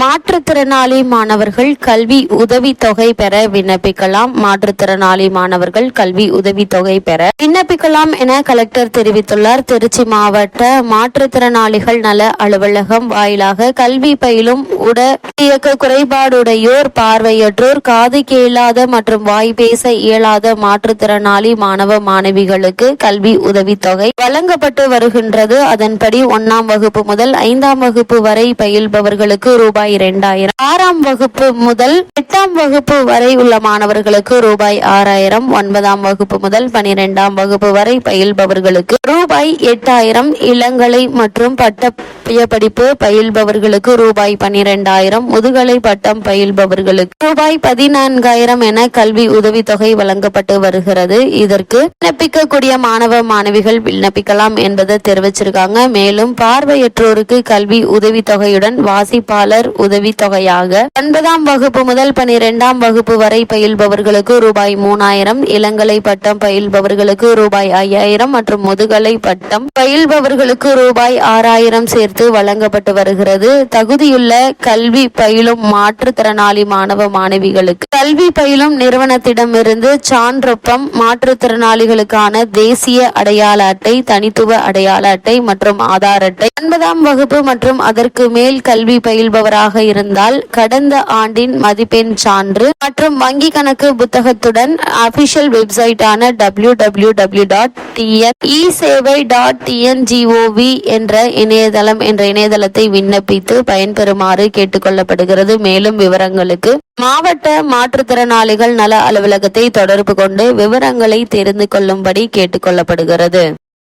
மாற்றுத்திறனாளி மாணவர்கள் கல்வி உதவித்தொகை பெற விண்ணப்பிக்கலாம். மாற்றுத்திறனாளி மாணவர்கள் கல்வி உதவித்தொகை பெற விண்ணப்பிக்கலாம் என கலெக்டர் தெரிவித்துள்ளார். திருச்சி மாவட்ட மாற்றுத்திறனாளிகள் நல அலுவலகம் வாயிலாக கல்வி பயிலும் உட இயக்க குறைபாடுடையோர் பார்வையற்றோர் காது கேளாத மற்றும் வாய் பேச இயலாத மாற்றுத்திறனாளி மாணவ மாணவிகளுக்கு கல்வி உதவித்தொகை வழங்கப்பட்டு வருகின்றது. அதன்படி ஒன்னாம் வகுப்பு முதல் ஐந்தாம் வகுப்பு வரை பயில்பவர்களுக்கு ரூபாய் இரண்டாயிரம். ஆறாம் வகுப்பு முதல் எட்டாம் வகுப்பு வரை உள்ள மாணவர்களுக்கு ரூபாய் ஆறாயிரம். ஒன்பதாம் வகுப்பு முதல் பனிரெண்டாம் வகுப்பு வரை பயில்பவர்களுக்கு ரூபாய் எட்டாயிரம். இளங்கலை மற்றும் பட்ட படிப்பு பயில்பவர்களுக்கு ரூபாய் பனிரெண்டாயிரம் முதுகலை பட்டம் பயில்பவர்களுக்கு ரூபாய் பதினான்காயிரம் என கல்வி உதவித்தொகை வழங்கப்பட்டு வருகிறது. இதற்கு விண்ணப்பிக்கக்கூடிய மாணவ மாணவிகள் விண்ணப்பிக்கலாம் என்பதை தெரிவிச்சிருக்காங்க. மேலும் பார்வையற்றோருக்கு கல்வி உதவித்தொகையுடன் வாசிப்பாளர் உதவித்தொகையாக ஒன்பதாம் வகுப்பு முதல் பனிரெண்டாம் வகுப்பு வரை பயில்பவர்களுக்கு ரூபாய் மூணாயிரம் இளங்கலை பட்டம் பயில்பவர்களுக்கு ரூபாய் ஐயாயிரம் மற்றும் முதுகலை பட்டம் பயில்பவர்களுக்கு ரூபாய் ஆறாயிரம் சேர்த்து சேர்த்து வழங்கப்பட்டு வருகிறது. தகுதியுள்ள கல்வி பயிலும் மாற்றுத்திறனாளி மாணவ மாணவிகளுக்கு. கல்வி பயிலும் நிறுவனத்திடமிருந்து சான்றொப்பம் மாற்றுத்திறனாளிகளுக்கான தேசிய அடையாள அட்டை தனித்துவ அடையாள அட்டை மற்றும் ஆதார் அட்டை. ஒன்பதாம் வகுப்பு மற்றும் அதற்கு மேல் கல்வி பயில்பவராக இருந்தால் கடந்த ஆண்டின் மதிப்பெண் சான்று மற்றும் வங்கி கணக்கு புத்தகத்துடன் official வெப்சைட்டான W W W dot TN E Sevai dot TN gov என்ற இணையதளம் என்ற இணையதளத்தை விண்ணப்பித்து பயன்பெறுமாறு கேட்டுக்கொள்ளப்படுகிறது. மேலும் விவரங்களுக்கு மாவட்ட மாற்றுத்திறனாளிகள் நல அலுவலகத்தை தொடர்பு கொண்டு விவரங்களை தெரிந்து கொள்ளும்படி கேட்டுக்கொள்ளப்படுகிறது.